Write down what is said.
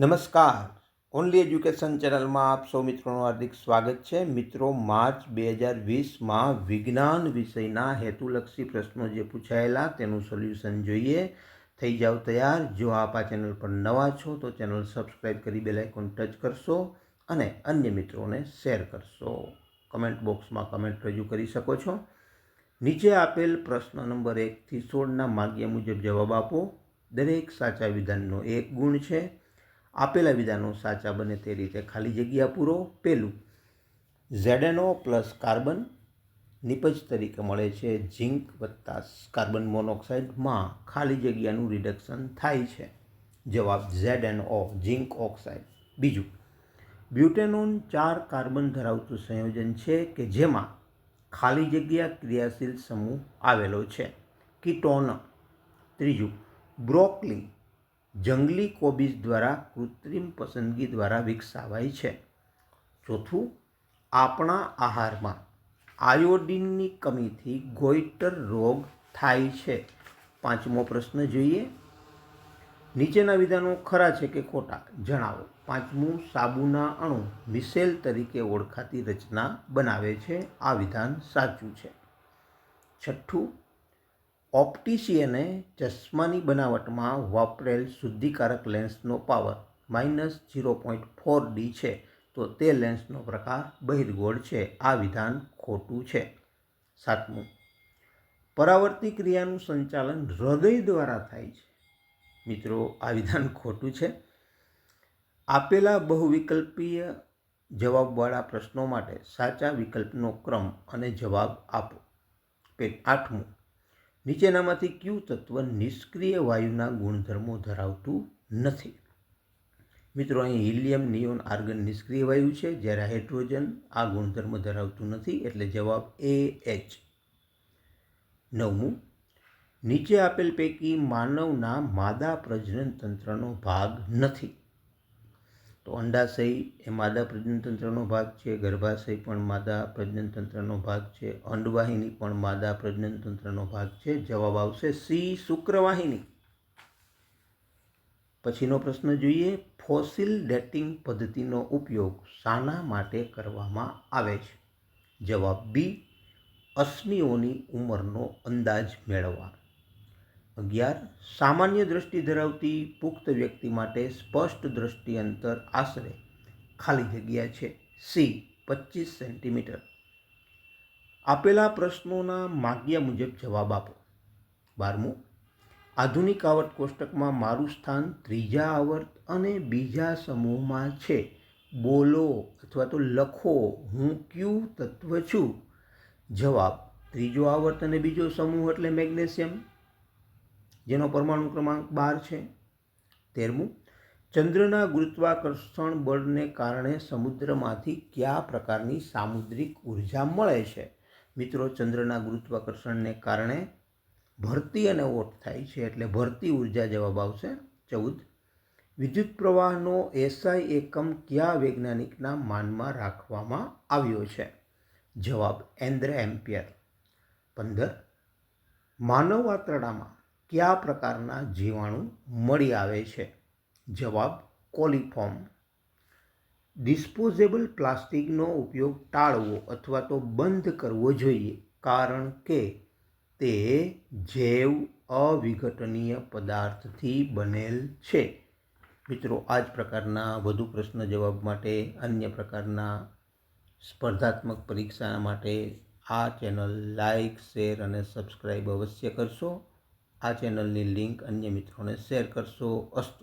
નમસ્કાર. Only education ચેનલમાં આપ સૌ મિત્રોનું હાર્દિક સ્વાગત છે. મિત્રો, માર્ચ બે હજાર વીસમાં વિજ્ઞાન વિષયના હેતુલક્ષી પ્રશ્નો જે પૂછાયેલા તેનું સોલ્યુશન જોઈએ. થઈ જાવ તૈયાર. જો આપ આ ચેનલ પર નવા છો, તો ચેનલ સબસ્ક્રાઈબ કરી બેલ આઇકોન ટચ કરશો અને અન્ય મિત્રોને શેર કરશો. કમેન્ટ બોક્સમાં કમેન્ટ રજૂ કરી શકો છો. નીચે આપેલ પ્રશ્ન નંબર એકથી સોળના માગ્યા મુજબ જવાબ આપો. દરેક સાચા વિધાનનો એક ગુણ છે. આપેલા વિધાનો સાચા બને તે રીતે ખાલી જગ્યા પૂરો પહેલું ઝેડેનો પ્લસ કાર્બન નિપજ તરીકે મળે છે. ઝીંક વત્તા કાર્બન મોનોક્સાઇડમાં ખાલી જગ્યાનું રિડક્શન થાય છે. જવાબ Z N O zinc oxide. બીજું, બ્યુટેનોન ચાર કાર્બન ધરાવતું સંયોજન છે કે જેમાં ખાલી જગ્યા ક્રિયાશીલ સમૂહ આવેલો છે. કીટોન. ત્રીજું, બ્રોકલી જંગલી કોબીજ દ્વારા કૃત્રિમ પસંદગી દ્વારા વિકસાવાય છે. ચોથું, આપણા આહારમાં આયોડિનની કમીથી ગોઈટર રોગ થાય છે. પાંચમો પ્રશ્ન જોઈએ. નીચેના વિધાનો ખરા છે કે ખોટા? જણાવો. પાંચમું, સાબુના અણુ મિસેલ તરીકે ઓળખાતી રચના બનાવે છે. આ વિધાન સાચું છે. છઠ્ઠું ઓપ્ટિશિયને ચશ્માની બનાવટમાં વાપરેલ શુદ્ધિકારક લેન્સનો power minus zero point four D છે. તો તે લેન્સનો પ્રકાર બહિર્ગોળ છે. આ વિધાન ખોટું છે. સાતમું. પરાવર્તી ક્રિયાનું સંચાલન હૃદય દ્વારા થાય છે. મિત્રો, આ વિધાન ખોટું છે. આપેલા બહુવિકલ્પીય જવાબવાળા પ્રશ્નો માટે સાચા વિકલ્પનો ક્રમ અને જવાબ આપો. આઠમું. નીચેનામાંથી કયું તત્વ નિષ્ક્રિય વાયુના ગુણધર્મો ધરાવતું નથી. મિત્રો, અહીં હિલિયમ નિયોન આર્ગન નિષ્ક્રિય વાયુ છે, જ્યારે હાઇડ્રોજન આ ગુણધર્મ ધરાવતું નથી, એટલે જવાબ એ એચ. નવમું, નીચે આપેલ પૈકી માનવના માદા પ્રજનન તંત્રનો ભાગ નથી. તો અંડાશય એ માદા પ્રજનનતંત્રનો ભાગ છે ગર્ભાશય પણ માદા પ્રજનનતંત્રનો ભાગ છે, અંડવાહિની પણ માદા પ્રજનનતંત્રનો ભાગ છે. જવાબ આવશે સી, શુક્રવાહિની. પછીનો પ્રશ્ન જોઈએ, ફોસિલ ડેટિંગ પદ્ધતિનો ઉપયોગ શાના માટે કરવામાં આવે છે? જવાબ બી, અશ્મિઓની ઉંમરનો અંદાજ મેળવવા અગિયાર, સામાન્ય દૃષ્ટિ ધરાવતી પુખ્ત વ્યક્તિ માટે સ્પષ્ટ દૃષ્ટિ અંતર આશરે ખાલી જગ્યા છે. સી, પચીસ સેન્ટીમીટર. આપેલા પ્રશ્નોના માગ્યા મુજબ જવાબ આપો. બારમું, આધુનિક આવર્ત કોષ્ટકમાં મારું સ્થાન ત્રીજા આવર્ત અને બીજા સમૂહમાં છે. બોલો અથવા તો લખો, હું ક્યુ તત્વ છું. જવાબ, ત્રીજો આવર્ત અને બીજો સમૂહ એટલે મેગ્નેશિયમ. જેનો પરમાણુ ક્રમાંક બાર છે. તેરમું, ચંદ્રના ગુરુત્વાકર્ષણ બળને કારણે સમુદ્રમાંથી કયા પ્રકારની સામુદ્રિક ઊર્જા મળે છે? મિત્રો, ચંદ્રના ગુરુત્વાકર્ષણને કારણે ભરતી અને ઓટ થાય છે, એટલે ભરતી ઊર્જા જવાબ આવશે ચૌદ. વિદ્યુત પ્રવાહનો એસઆઈ એકમ કયા વૈજ્ઞાનિકના માનમાં રાખવામાં આવ્યો છે? જવાબ, એન્દ્રે એમ્પિયર. પંદર, માનવ આંતરડામાં કયા પ્રકારના જીવાણુ મળી આવે છે? જવાબ, કોલિફોર્મ. ડિસ્પોઝેબલ પ્લાસ્ટિકનો ઉપયોગ ટાળવો અથવા તો બંધ કરવો જોઈએ, કારણ કે તે જૈવ અવિઘટનીય પદાર્થથી બનેલ છે. મિત્રો, આ જ પ્રકારના વધુ પ્રશ્ન જવાબ માટે, અન્ય પ્રકારના સ્પર્ધાત્મક પરીક્ષા માટે આ ચેનલ લાઈક, શેર અને સબસ્ક્રાઈબ અવશ્ય કરશો. આ ચેનલની લિંક અન્ય મિત્રોને શેર કરશો. અસ્તુ